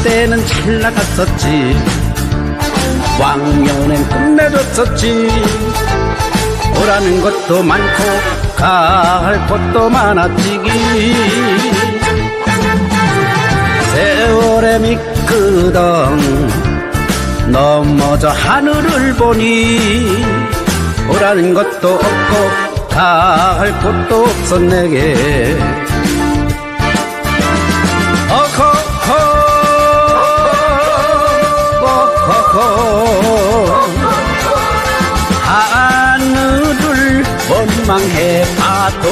한때는 잘 나갔었지. 왕년엔 끝내줬었지. 오라는 것도 많고 갈 곳도 많았지기. 세월의 미끄덩 넘어져 하늘을 보니 오라는 것도 없고 갈 곳도 없어 내게 원망해 봐도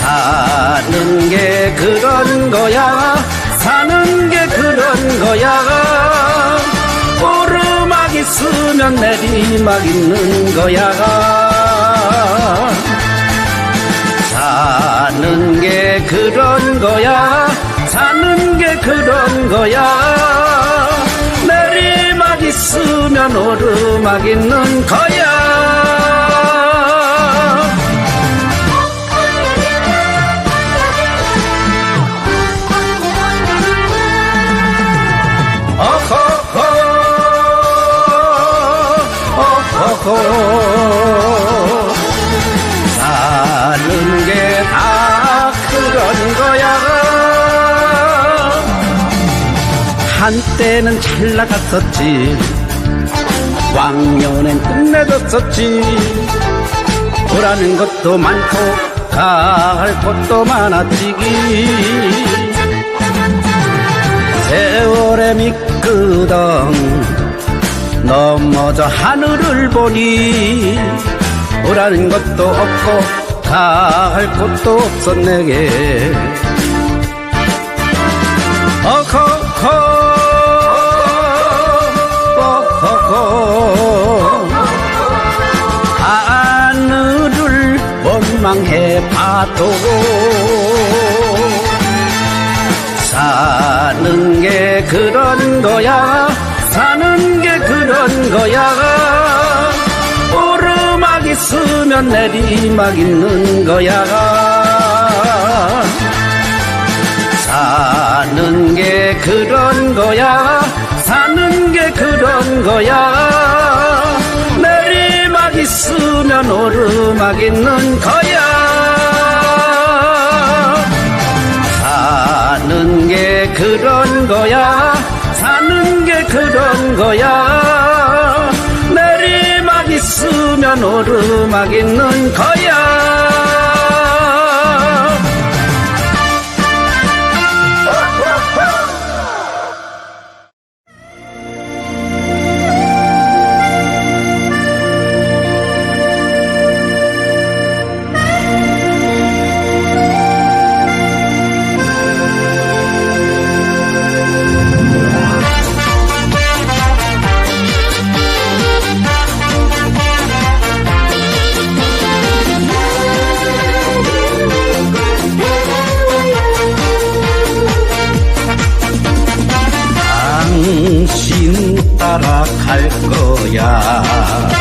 사는 게 그런 거야. 사는 게 그런 거야. 오르막 있으면 내리막 있는 거야. 사는 게 그런 거야. 사는 게 그런 거야 있으면 오르막 있는 거야. 어허허 어허허. 사는 게 다 그런 거야. 한때는 잘 나갔었지 왕년엔 끝내줬었지. 오라는 것도 많고 갈 곳도 많았지기. 세월의 미끄덩 넘어져 하늘을 보니 오라는 것도 없고 갈 곳도 없어 내게 망해 봐도 사는 게 그런 거야 사는 게 그런 거야. 오르막 있으면 내리막 있는 거야. 사는 게 그런 거야 사는 게 그런 거야 있으면 오르막 있는 거야. 사는 게 그런 거야. 사는 게 그런 거야. 내리막 있으면 오르막 있는 거야 따라갈 거야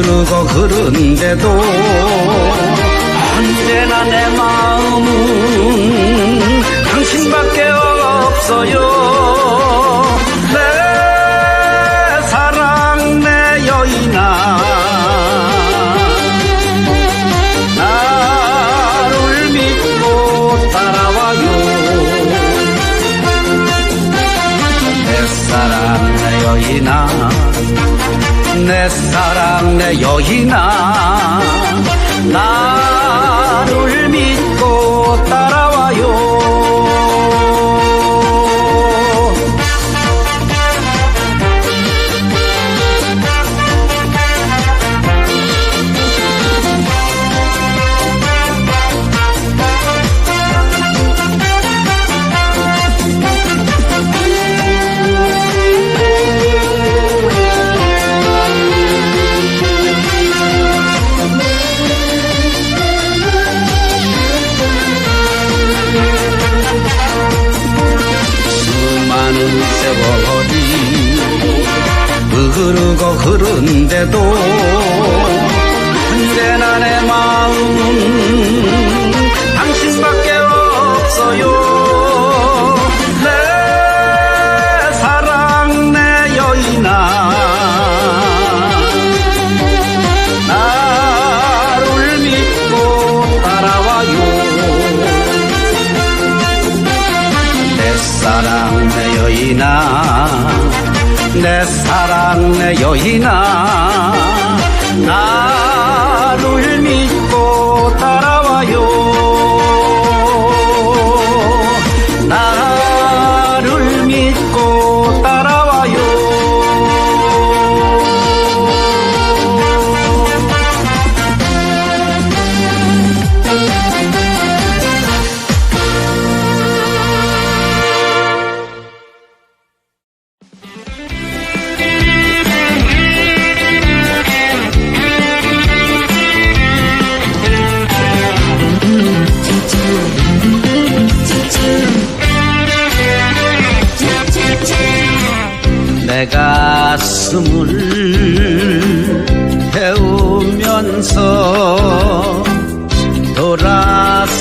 흐르고 흐른데도 언제나 내 마음 여인아 내 사랑 내 여인아 나를 믿고 따라와요 흐르고 흐른데도 언제나 내 마음은 당신밖에 없어요. 내 사랑 내 여인아 나를 믿고 따라와요. 내 사랑 내 여인아 내 사랑 내 여인아 나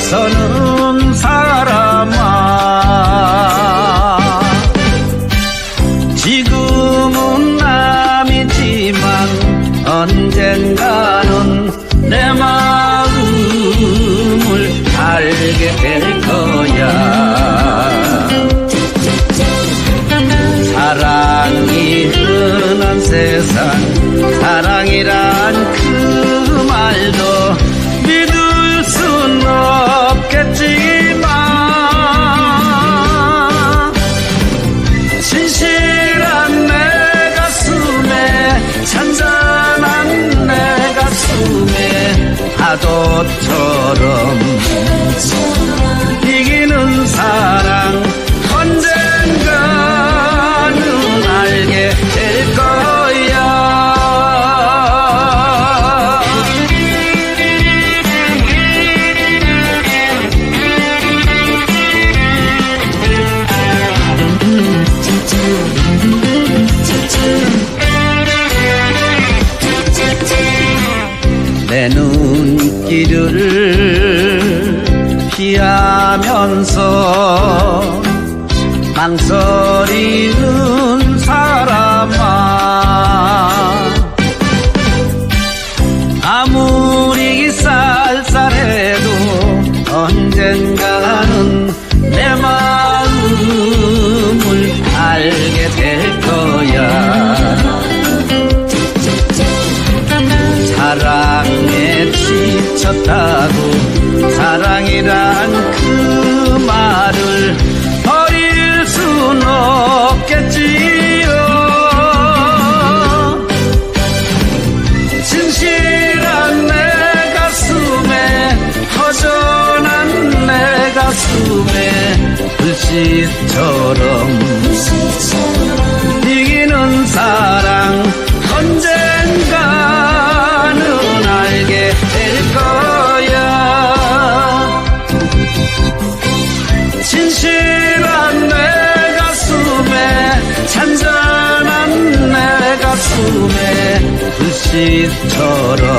sono 하면서 망설이는 사람아 아무리 쌀쌀해도 언젠가는 내 마음을 알게 될 거야. 사랑에 지쳤다 불씨처럼 이기는 사랑 언젠가는 알게 될 거야. 진실한 내 가슴에 잔잔한 내 가슴에 불씨처럼